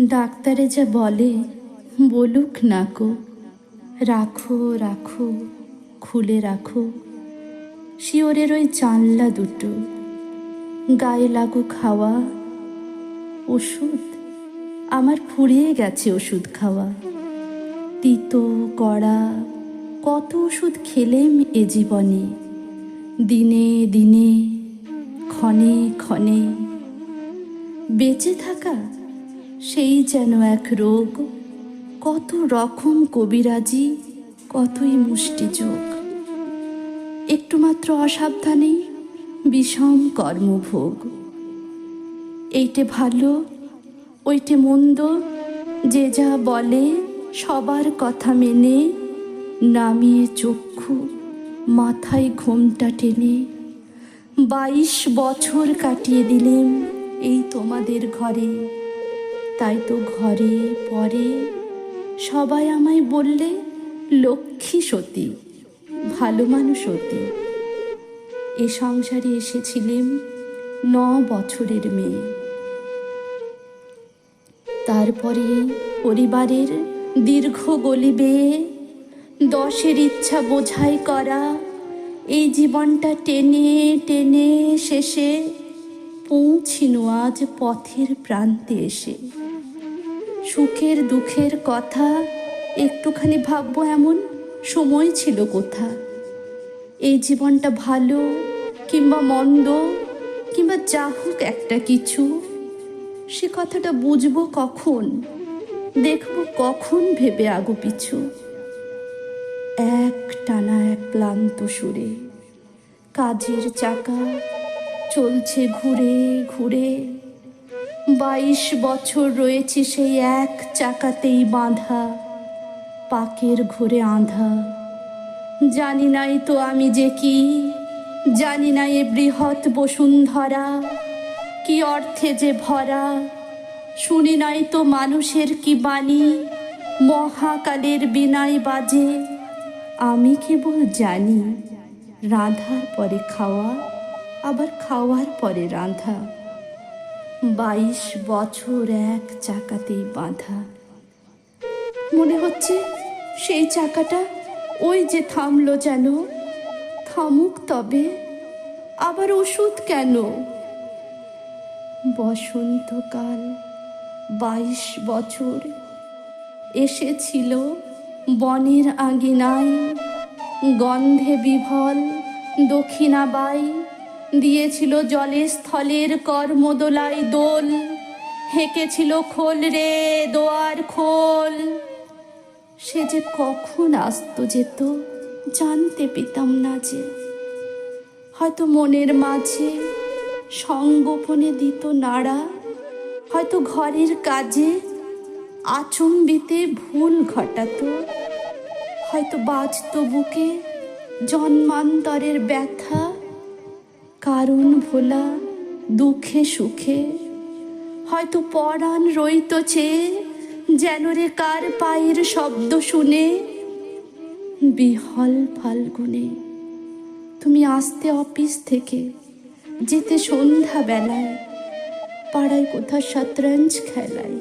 ডাক্তারে যা বলে, বলুক না কো রাখো রাখো, খুলে রাখো। শিওরের ওই জানলা দুটো। গায়ে লাগু খাওয়া ওষুধ? আমার ফুরিয়ে গেছে ওষুধ খাওয়া। তিতো, কড়া, কত ওষুধ খেলেম এ জীবনে। দিনে দিনে, ক্ষণে ক্ষণে। বেঁচে থাকা সেই যেন এক রোগ। কত রকম কবিরাজি, কতই মুষ্টি যোগ। একটু মাত্র অসাবধানেই বিষম কর্মভোগ। এইটে ভালো, ওইটে মন্দ, যে যা বলে সবার কথা মেনে, নামিয়ে চক্ষু, মাথায় ঘোমটা টেনে, বাইশ বছর কাটিয়ে দিলেন এই তোমাদের ঘরে। তাই তো ঘরে পরে সবাই আমায় বললে লক্ষ্মী সতী, ভালো মানুষ অতি। এ সংসারে এসেছিলেন ন বছরের মেয়ে। তারপরে পরিবারের দীর্ঘ গলি বেয়ে দশের ইচ্ছা বোঝাই করা, এই জীবনটা টেনে টেনে শেষে পৌঁছিনু আজ পথের প্রান্তে এসে। সুখের দুঃখের কথা, একটুখানি ভাববো এমন সময় ছিল কোথা। এই জীবনটা ভালো কিংবা মন্দ কিংবা যা হোক একটা কিছু, সে কথাটা বুঝব কখন, দেখব কখন ভেবে আগো পিছু। এক টানা এক ক্লান্ত সুরে, কাজের চাকা চলছে ঘুরে ঘুরে। বাইশ বছর রয়েছে সেই এক চাকাতেই বাঁধা, পাকের ঘুরে আঁধা। জানি নাই তো আমি যে কি, জানি না এ বৃহৎ বসুন্ধরা কি অর্থে যে ভরা। শুনি নাই তো মানুষের কি বাণী, মহাকালের বিনায় বাজে। আমি কেবল জানি, রাঁধার পরে খাওয়া, আবার খাওয়ার পরে রাঁধা। বাইশ বছর এক চাকাতেই বাঁধা। মনে হচ্ছে সেই চাকাটা ওই যে থামলো যেন। থামুক তবে, আবার ওষুধ কেন? বসন্তকাল বাইশ বছর এসেছিল, বনের আঙিনায়। গন্ধে বিভল দক্ষিণাবাই দিয়েছিল জলে স্থলের কর্মদোলায় দোল। হেঁকেছিল খোল রে দোয়ার খোল। সে যে কখন আসতো যেত জানতে পেতাম না যে। হয়তো মনের মাঝে সঙ্গোপনে দিত নাড়া। হয়তো ঘরের কাজে আচম্বিতে ভুল ঘটাতো। হয়তো বাজতো বুকে জন্মান্তরের ব্যথা। কারণ ভোলা দুঃখে সুখে। হয়তো পরাণ রইত চেয়ে যেন রে কার পায়ের শব্দ শুনে। বিহল ফাল্গুনে তুমি আসতে অফিস থেকে, যেতে সন্ধ্যা বেলায় পাড়ায় কোথা শতরঞ্জ খেলায়।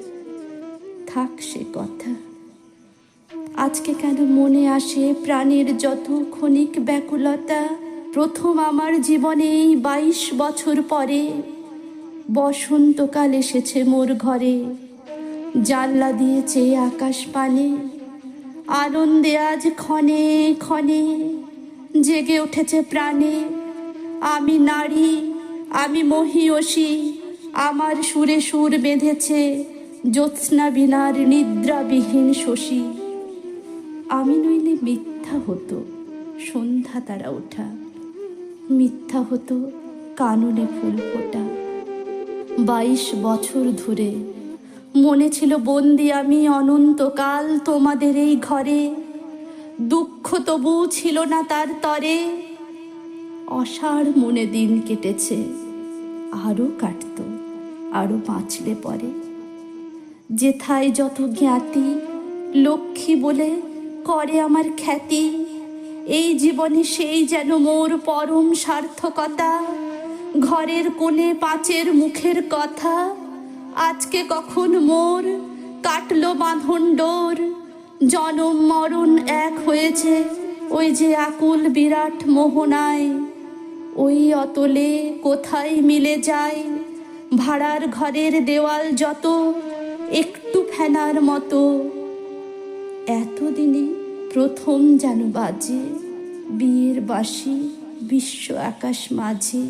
থাক সে কথা। আজকে কেন মনে আসে প্রাণের যত ক্ষণিক ব্যাকুলতা? প্রথম আমার জীবনে এই বাইশ বছর পরে বসন্তকাল এসেছে মোর ঘরে। জানলা দিয়ে চেয়ে আকাশ পানে। আনন্দে আজ ক্ষণে ক্ষণে জেগে উঠেছে প্রাণে। আমি নারী, আমি মহিয়সী, আমার সুরে সুর বেঁধেছে জ্যোৎস্না বিনার নিদ্রাবিহীন শশী। আমি নইলে মিথ্যা হতো, সন্ধ্যা তারা ওঠা। মিথ্যা হতো কাননে ফুল ফোটা। বাইশ বছর ধরে মনে ছিল বন্দি আমি অনন্তকাল তোমাদের এই ঘরে। দুঃখ তবু ছিল না তার তরে। অসার মনে দিন কেটেছে আরও কাটত আরও বাঁচলে পরে। যেথায় যত জ্ঞাতি, লক্ষ্মী বলে করে আমার খ্যাতি। এই জীবনে সেই যেন মোর পরম সার্থকতা। ঘরের কোণে পাঁচের মুখের কথা। আজকে কখন মোর কাটলো বাঁধন ডোর। জনম মরণ এক হয়েছে ওই যে আকুল বিরাট মোহনায়। ওই অতলে কোথায় মিলে যায়? ভাড়ার ঘরের দেওয়াল যত একটু ফেনার মতো। এতদিনে প্রথম যেন বাজে, বিয়ের বাসি বিশ্ব আকাশ মাঝে।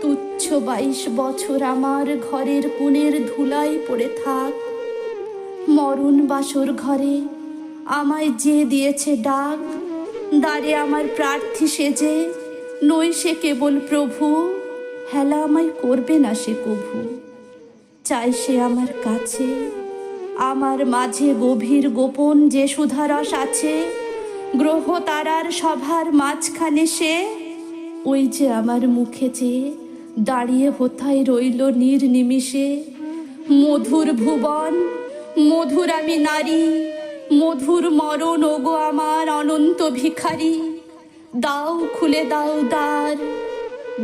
তুচ্ছ বাইশ বছর আমার ঘরের কোণের ধুলাই পড়ে থাক। মরণ বাসর ঘরে আমায় যে দিয়েছে ডাক, দ্বারে আমার প্রার্থী সেজে, নই সে কেবল প্রভু, হেলা আমায় করবে না সে কভু। চাই সে আমার কাছে আমার মাঝে গভীর গোপন যে সুধারস আছে, গ্রহ তারার সভার মাঝখানে সে, ওই যে আমার মুখে চেয়ে দাঁড়িয়ে হোথায় রইল নির্নিমিষে, মধুর ভুবন, মধুর আমি নারী, মধুর মরণ, ওগো আমার অনন্ত ভিখারি, দাও খুলে দাও দ্বার,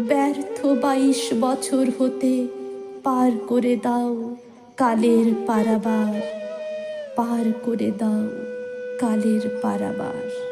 ব্যর্থ বাইশ বছর হতে পার করে দাও। কালের পারাবার পার করে দাও কালের পারাবার।